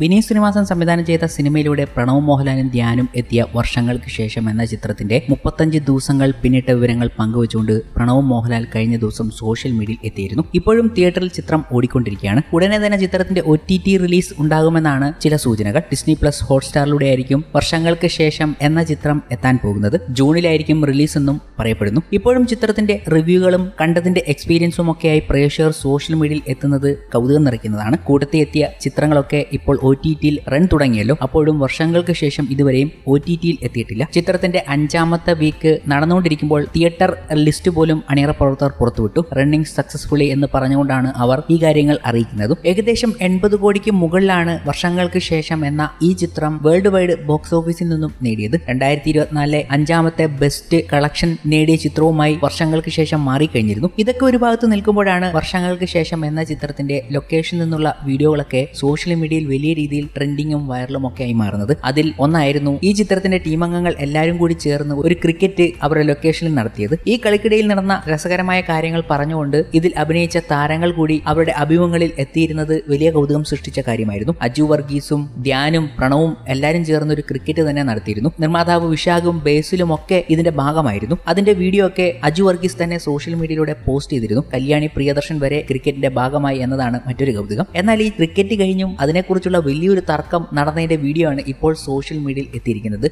വിനീത് ശ്രീനിവാസൻ സംവിധാനം ചെയ്ത സിനിമയിലൂടെ പ്രണവ് മോഹൻലാലും ധ്യാനും എത്തിയ വർഷങ്ങൾക്ക് ശേഷം എന്ന ചിത്രത്തിന്റെ മുപ്പത്തഞ്ച് ദിവസങ്ങൾ പിന്നിട്ട വിവരങ്ങൾ പങ്കുവച്ചുകൊണ്ട് പ്രണവ് മോഹൻലാൽ കഴിഞ്ഞ ദിവസം സോഷ്യൽ മീഡിയയിൽ എത്തിയിരുന്നു. ഇപ്പോഴും തിയേറ്ററിൽ ചിത്രം ഓടിക്കൊണ്ടിരിക്കുകയാണ്. ഉടനെ തന്നെ ചിത്രത്തിന്റെ ഒ ടി ടി റിലീസ് ഉണ്ടാകുമെന്നാണ് ചില സൂചനകൾ. ഡിസ്നി പ്ലസ് ഹോട്ട്സ്റ്റാറിലൂടെ ആയിരിക്കും വർഷങ്ങൾക്ക് ശേഷം എന്ന ചിത്രം എത്താൻ പോകുന്നത്. ജൂണിലായിരിക്കും റിലീസ് എന്നും പറയപ്പെടുന്നു. ഇപ്പോഴും ചിത്രത്തിന്റെ റിവ്യൂകളും കണ്ടതിന്റെ എക്സ്പീരിയൻസും ഒക്കെയായി പ്രേക്ഷകർ സോഷ്യൽ മീഡിയയിൽ എത്തുന്നത് കൗതുകം നിറയ്ക്കുന്നതാണ്. കൂട്ടത്തിൽ എത്തിയ ചിത്രങ്ങളൊക്കെ ഇപ്പോൾ ഒ ടി ടിയിൽ റൺ തുടങ്ങിയല്ലോ. അപ്പോഴും വർഷങ്ങൾക്ക് ശേഷം ഇതുവരെയും ഒ ടി ടിയിൽ എത്തിയിട്ടില്ല. ചിത്രത്തിന്റെ അഞ്ചാമത്തെ വീക്ക് നടന്നുകൊണ്ടിരിക്കുമ്പോൾ തിയേറ്റർ ലിസ്റ്റ് പോലും അണിയറ പ്രവർത്തകർ പുറത്തുവിട്ടു. റണ്ണിംഗ് സക്സസ്ഫുള്ളി എന്ന് പറഞ്ഞുകൊണ്ടാണ് അവർ ഈ കാര്യങ്ങൾ അറിയിക്കുന്നത്. ഏകദേശം എൺപത് കോടിക്ക് മുകളിലാണ് വർഷങ്ങൾക്ക് ശേഷം എന്ന ഈ ചിത്രം വേൾഡ് വൈഡ് ബോക്സ് ഓഫീസിൽ നിന്നും നേടിയത്. രണ്ടായിരത്തി ഇരുപത്തിനാലിലെ അഞ്ചാമത്തെ ബെസ്റ്റ് കളക്ഷൻ നേടിയ ചിത്രവുമായി വർഷങ്ങൾക്ക് ശേഷം മാറിക്കഴിഞ്ഞിരുന്നു. ഇതൊക്കെ ഒരു ഭാഗത്ത് നിൽക്കുമ്പോഴാണ് വർഷങ്ങൾക്ക് ശേഷം എന്ന ചിത്രത്തിന്റെ ലൊക്കേഷനിൽ നിന്നുള്ള വീഡിയോകളൊക്കെ സോഷ്യൽ മീഡിയയിൽ വലിയ രീതിയിൽ ട്രെൻഡിങ്ങും വൈറലും ഒക്കെ ആയി മാറുന്നത്. അതിൽ ഒന്നായിരുന്നു ഈ ചിത്രത്തിന്റെ ടീം അംഗങ്ങൾ എല്ലാവരും കൂടി ചേർന്ന് ഒരു ക്രിക്കറ്റ് അവരുടെ ലൊക്കേഷനിൽ നടത്തിയത്. ഈ കളിക്കിടയിൽ നടന്ന രസകരമായ കാര്യങ്ങൾ പറഞ്ഞുകൊണ്ട് ഇതിൽ അഭിനയിച്ച താരങ്ങൾ കൂടി അവരുടെ അഭിമുഖങ്ങളിൽ എത്തിയിരുന്നത് വലിയ കൗതുകം സൃഷ്ടിച്ച കാര്യമായിരുന്നു. അജു വർഗീസും ധ്യാനും പ്രണവും എല്ലാവരും ചേർന്ന് ഒരു ക്രിക്കറ്റ് തന്നെ നടത്തിയിരുന്നു. നിർമ്മാതാവ് വിശാഖും ബേസിലും ഒക്കെ ഇതിന്റെ ഭാഗമായിരുന്നു. അതിന്റെ വീഡിയോ ഒക്കെ അജു വർഗീസ് തന്നെ സോഷ്യൽ മീഡിയയിലൂടെ പോസ്റ്റ് ചെയ്തിരുന്നു. കല്യാണി പ്രിയദർശൻ വരെ ക്രിക്കറ്റിന്റെ ഭാഗമായി എന്നതാണ് മറ്റൊരു കൗതുകം. എന്നാൽ ഈ ക്രിക്കറ്റ് കഴിഞ്ഞും അതിനെക്കുറിച്ചുള്ള വലിയൊരു തർക്കം നടന്നതിന്റെ വീഡിയോ ആണ് ഇപ്പോൾ സോഷ്യൽ മീഡിയയിൽ എത്തിയിരിക്കുന്നത്.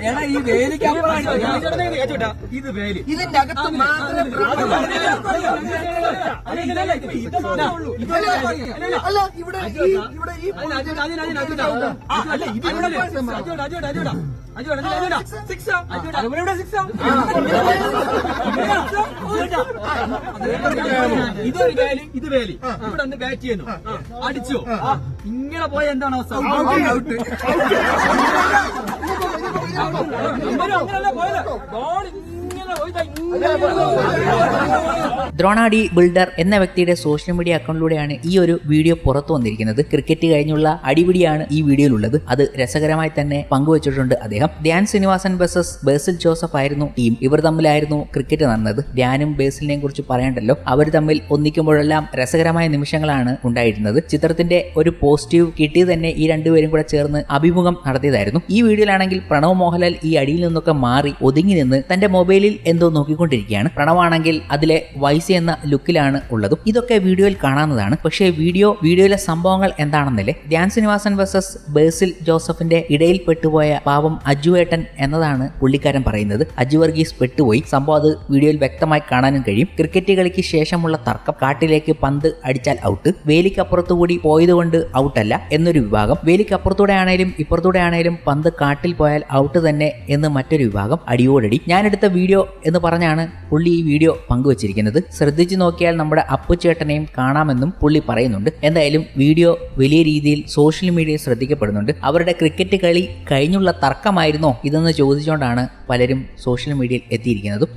എടാ ഈ വേലിക്കപ്പുറമാണ് ഇത് വേലി ഇതിന്റെ അകത്ത് മാത്രമേ അല്ല ഇവിടെ ഈ ഇവിടെ ഈ ഇതൊരു വേലി ഇത് വേലി ഇവിടെ ഒന്ന് ബാറ്റ് ചെയ്യുന്നു അടിച്ചോ ഇങ്ങനെ പോയ എന്താണ് അവസ്ഥ? അങ്ങനെയല്ല പോയത് ബോൾ ഇങ്ങനെ ഇങ്ങനെ ദ്രോണാഡി ബിൽഡർ എന്ന വ്യക്തിയുടെ സോഷ്യൽ മീഡിയ അക്കൗണ്ടിലൂടെയാണ് ഈ ഒരു വീഡിയോ പുറത്തു വന്നിരിക്കുന്നത്. ക്രിക്കറ്റ് കഴിഞ്ഞുള്ള അടിപിടിയാണ് ഈ വീഡിയോയിലുള്ളത്. അത് രസകരമായി തന്നെ പങ്കുവച്ചിട്ടുണ്ട് അദ്ദേഹം. ധ്യാൻ ശ്രീനിവാസൻ ബസസ് ബേസിൽ ജോസഫ് ആയിരുന്നു ടീം ഇവർ തമ്മിലായിരുന്നു ക്രിക്കറ്റ് നടന്നത്. ധ്യാനും ബേസിലിനെയും കുറിച്ച് പറയണ്ടല്ലോ. അവർ തമ്മിൽ ഒന്നിക്കുമ്പോഴെല്ലാം രസകരമായ നിമിഷങ്ങളാണ് ഉണ്ടായിരുന്നത്. ചിത്രത്തിന്റെ ഒരു പോസിറ്റീവ് കിട്ടി തന്നെ ഈ രണ്ടുപേരും കൂടെ ചേർന്ന് അഭിമുഖം നടത്തിയതായിരുന്നു. ഈ വീഡിയോയിലാണെങ്കിൽ പ്രണവ് മോഹൻലാൽ ഈ അടിയിൽ നിന്നൊക്കെ മാറി ഒതുങ്ങി നിന്ന് തന്റെ മൊബൈലിൽ എന്തോ നോക്കിക്കൊണ്ടിരിക്കുകയാണ് പ്രണവാണെങ്കിൽ അതിലെ വൈസ് എന്ന ലുക്കിലാണ് ഉള്ളതും. ഇതൊക്കെ വീഡിയോയിൽ കാണാവുന്നതാണ്. പക്ഷേ വീഡിയോ വീഡിയോയിലെ സംഭവങ്ങൾ എന്താണെന്നല്ലേ? ധ്യാൻ ശ്രീനിവാസൻ വേഴ്സസ് ബേസിൽ ജോസഫിന്റെ ഇടയിൽ പെട്ടുപോയ പാവം അജുവേട്ടൻ എന്നതാണ് പുള്ളിക്കാരൻ പറയുന്നത്. അജു വർഗീസ് പെട്ടുപോയി. സംഭവം അത് വീഡിയോയിൽ വ്യക്തമായി കാണാനും കഴിയും. ക്രിക്കറ്റ് കളിക്ക് ശേഷമുള്ള തർക്കം കാട്ടിലേക്ക് പന്ത് അടിച്ചാൽ ഔട്ട് വേലിക്കപ്പുറത്തു കൂടി പോയതുകൊണ്ട് ഔട്ടല്ല എന്നൊരു വിഭാഗം. വേലിക്കപ്പുറത്തൂടെ ആണേലും ഇപ്പുറത്തൂടെ ആണേലും പന്ത് കാട്ടിൽ പോയാൽ ഔട്ട് തന്നെ എന്ന് മറ്റൊരു വിഭാഗം. അടിയോടടി. ഞാനെടുത്ത വീഡിയോ എന്ന് പറഞ്ഞാണ് പുള്ളി ഈ വീഡിയോ പങ്കുവച്ചിരിക്കുന്നത്. ശ്രദ്ധിച്ചു നോക്കിയാൽ നമ്മുടെ അപ്പുചേട്ടനെയും കാണാമെന്നും പുള്ളി പറയുന്നുണ്ട്. എന്തായാലും വീഡിയോ വലിയ രീതിയിൽ സോഷ്യൽ മീഡിയയിൽ ശ്രദ്ധിക്കപ്പെടുന്നുണ്ട്. അവരുടെ ക്രിക്കറ്റ് കളി കഴിഞ്ഞുള്ള തർക്കമായിരുന്നോ? ഇതെന്ന് ചോദിച്ചുകൊണ്ടാണ് പലരും സോഷ്യൽ മീഡിയയിൽ എത്തിയിരിക്കുന്നതും.